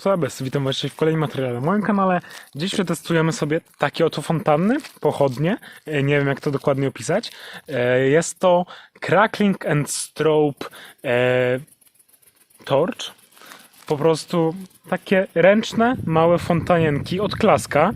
Sabes, witam Was w kolejnym materiale na moim kanale. Dziś przetestujemy sobie takie oto fontanny, pochodnie. E, Nie wiem jak to dokładnie opisać. E, Jest to Crackling and Strobe e, Torch. Po prostu takie ręczne, małe fontanienki od Klaska.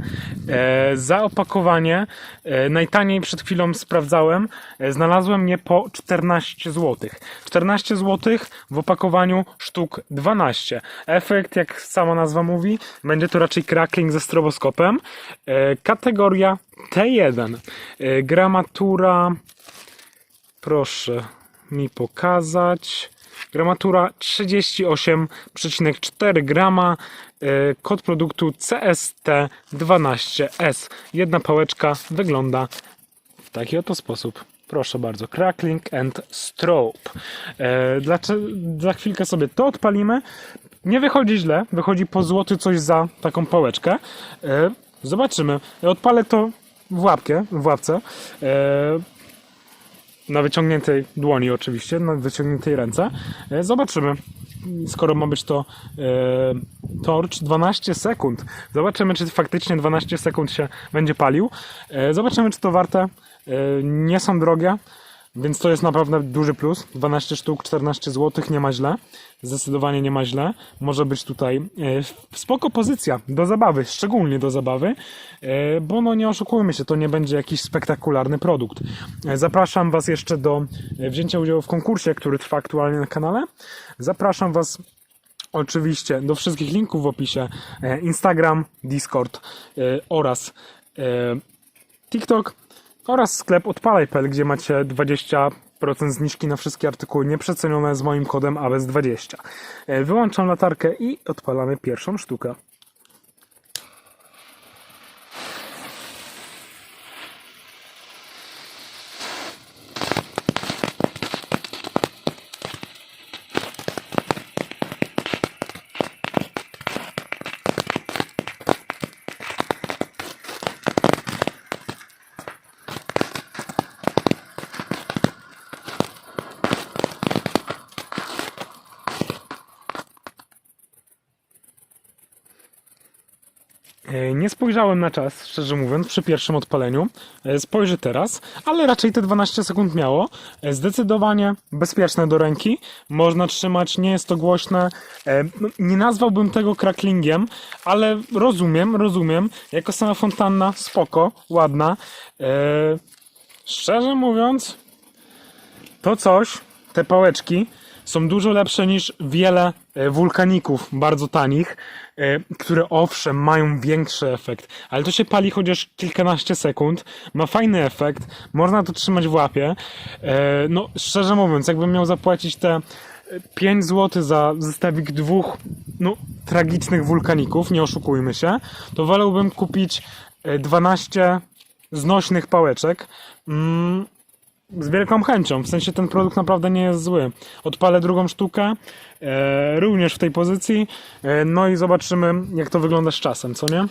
E, za opakowanie e, najtaniej przed chwilą sprawdzałem. E, znalazłem je po 14 zł. 14 zł w opakowaniu sztuk 12. Efekt, jak sama nazwa mówi, będzie to raczej crackling ze stroboskopem. E, kategoria T1. E, gramatura. Proszę mi pokazać. Gramatura 38,4 grama. e, Kod produktu CST12S. Jedna pałeczka wygląda w taki oto sposób. Proszę bardzo, crackling and strobe. E, dla, za chwilkę sobie to odpalimy. Nie wychodzi źle, wychodzi po złoty coś za taką pałeczkę. E, zobaczymy. Odpalę to w łapkę, w łapce. Na wyciągniętej dłoni oczywiście, na wyciągniętej ręce. E, Zobaczymy. Skoro ma być to e, torch 12 sekund. Zobaczymy, czy faktycznie 12 sekund się będzie palił. E, zobaczymy, czy to warte. E, nie są drogie, więc to jest naprawdę duży plus. 12 sztuk, 14 zł, nie ma źle. Zdecydowanie nie ma źle. Może być tutaj e, spoko pozycja do zabawy, szczególnie do zabawy, e, bo no nie oszukujmy się, to nie będzie jakiś spektakularny produkt. E, Zapraszam Was jeszcze do wzięcia udziału w konkursie, który trwa aktualnie na kanale. Zapraszam Was oczywiście do wszystkich linków w opisie. Instagram, Discord oraz TikTok oraz sklep odpalaj.pl, gdzie macie 20% zniżki na wszystkie artykuły nieprzecenione z moim kodem ABS20. E, Wyłączam latarkę i odpalamy pierwszą sztukę. Nie spojrzałem na czas, szczerze mówiąc, przy pierwszym odpaleniu. E, Spojrzę teraz, ale raczej te 12 sekund miało. E, Zdecydowanie bezpieczne do ręki. Można trzymać, nie jest to głośne. E, no, Nie nazwałbym tego cracklingiem, ale rozumiem, rozumiem. Jako sama fontanna, spoko, ładna. E, Szczerze mówiąc, to coś, te pałeczki, są dużo lepsze niż wiele e, wulkaników bardzo tanich, e, które owszem mają większy efekt, ale to się pali chociaż kilkanaście sekund, ma fajny efekt, można to trzymać w łapie. E, No, szczerze mówiąc, jakbym miał zapłacić te 5 zł za zestawik dwóch no, tragicznych wulkaników, nie oszukujmy się, to wolałbym kupić e, 12 znośnych pałeczek. Mm, z wielką chęcią. W sensie ten produkt naprawdę nie jest zły. Odpalę drugą sztukę, e, również w tej pozycji. E, no i zobaczymy, jak to wygląda z czasem, co nie?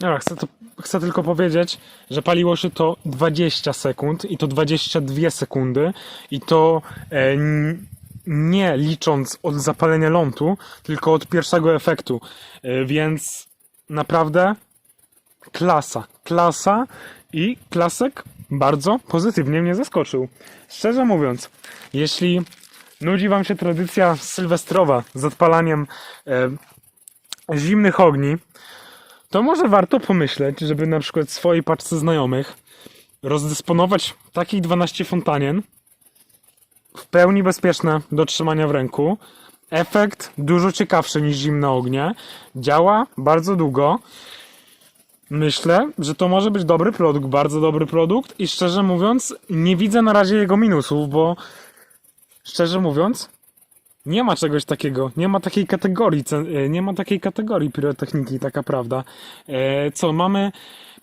Dobra, chcę, to, chcę tylko powiedzieć, że paliło się to 20 sekund i to 22 sekundy i to e, nie licząc od zapalenia lądu, tylko od pierwszego efektu. E, więc naprawdę klasa, klasa i klasek bardzo pozytywnie mnie zaskoczył. Szczerze mówiąc, jeśli nudzi Wam się tradycja sylwestrowa z odpalaniem e, zimnych ogni, to może warto pomyśleć, żeby na przykład swojej paczce znajomych rozdysponować takich 12 fontanien w pełni bezpieczne do trzymania w ręku. Efekt dużo ciekawszy niż zimne ognie. Działa bardzo długo. Myślę, że to może być dobry produkt, bardzo dobry produkt i szczerze mówiąc nie widzę na razie jego minusów, bo szczerze mówiąc Nie ma czegoś takiego, nie ma takiej kategorii, e, nie ma takiej kategorii pirotechniki, taka prawda. E, co, mamy,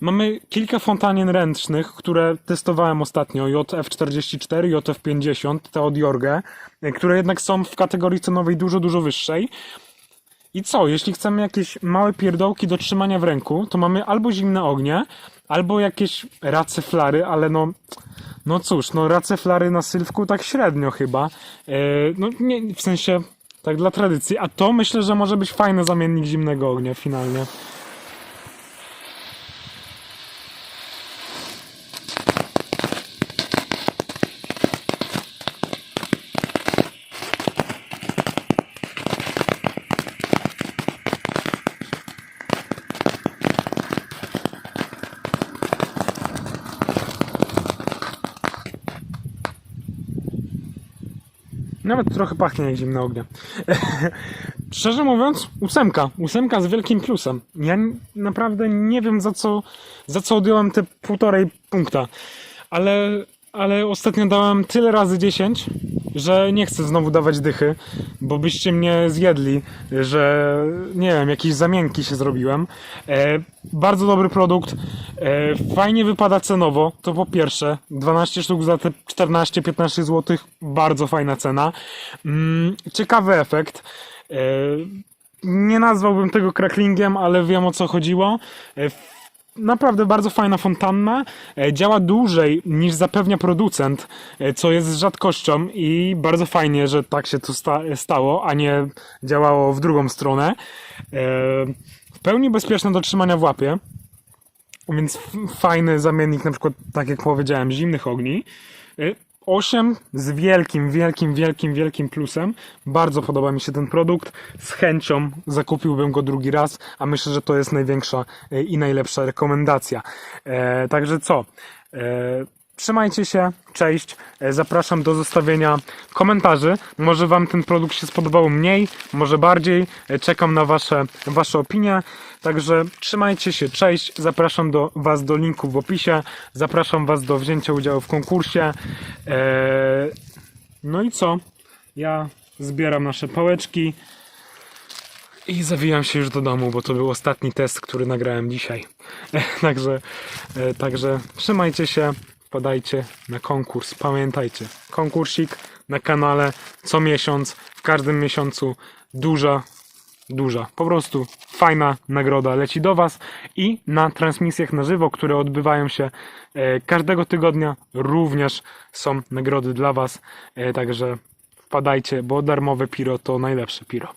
mamy kilka fontanien ręcznych, które testowałem ostatnio, JF44, JF50, te od Jorge, e, które jednak są w kategorii cenowej dużo, dużo wyższej. I co, jeśli chcemy jakieś małe pierdołki do trzymania w ręku, to mamy albo zimne ognie, albo jakieś race flary, ale no, no cóż, no race flary na sylwku tak średnio chyba. E, no nie, w sensie tak dla tradycji, a to myślę, że może być fajny zamiennik zimnego ognia finalnie. Nawet trochę pachnie jak zimne ognie. Szczerze mówiąc, ósemka. Ósemka z wielkim plusem. Ja naprawdę nie wiem za co, za co odjąłem te półtorej punkta. Ale, ale ostatnio dałem tyle razy 10, że nie chcę znowu dawać dychy, bo byście mnie zjedli, że nie wiem, jakieś zamienki się zrobiłem. E, bardzo dobry produkt. E, fajnie wypada cenowo, to po pierwsze. 12 sztuk za te 14-15 zł, bardzo fajna cena. Mm, ciekawy efekt. E, nie nazwałbym tego cracklingiem, ale wiem o co chodziło. E, Naprawdę bardzo fajna fontanna. E, Działa dłużej niż zapewnia producent, e, co jest rzadkością i bardzo fajnie, że tak się to sta- stało, a nie działało w drugą stronę. E, W pełni bezpieczne do trzymania w łapie. Więc fajny zamiennik, na przykład, tak jak powiedziałem, zimnych ogni. Y, 8 z wielkim, wielkim, wielkim, wielkim plusem. Bardzo podoba mi się ten produkt. Z chęcią zakupiłbym go drugi raz, a myślę, że to jest największa y, i najlepsza rekomendacja. E, także co? E, Trzymajcie się, cześć. E, Zapraszam do zostawienia komentarzy. Może Wam ten produkt się spodobał mniej, może bardziej. E, Czekam na Wasze, wasze opinie. Także trzymajcie się, cześć. Zapraszam do Was do linku w opisie. Zapraszam Was do wzięcia udziału w konkursie. E, No i co? Ja zbieram nasze pałeczki i zawijam się już do domu, bo to był ostatni test, który nagrałem dzisiaj. Także, także trzymajcie się, podajcie na konkurs. Pamiętajcie, konkursik na kanale co miesiąc, w każdym miesiącu duża, duża, po prostu fajna nagroda leci do Was i na transmisjach na żywo, które odbywają się e, każdego tygodnia, również są nagrody dla Was. E, Także wpadajcie, bo darmowe piro to najlepsze piro.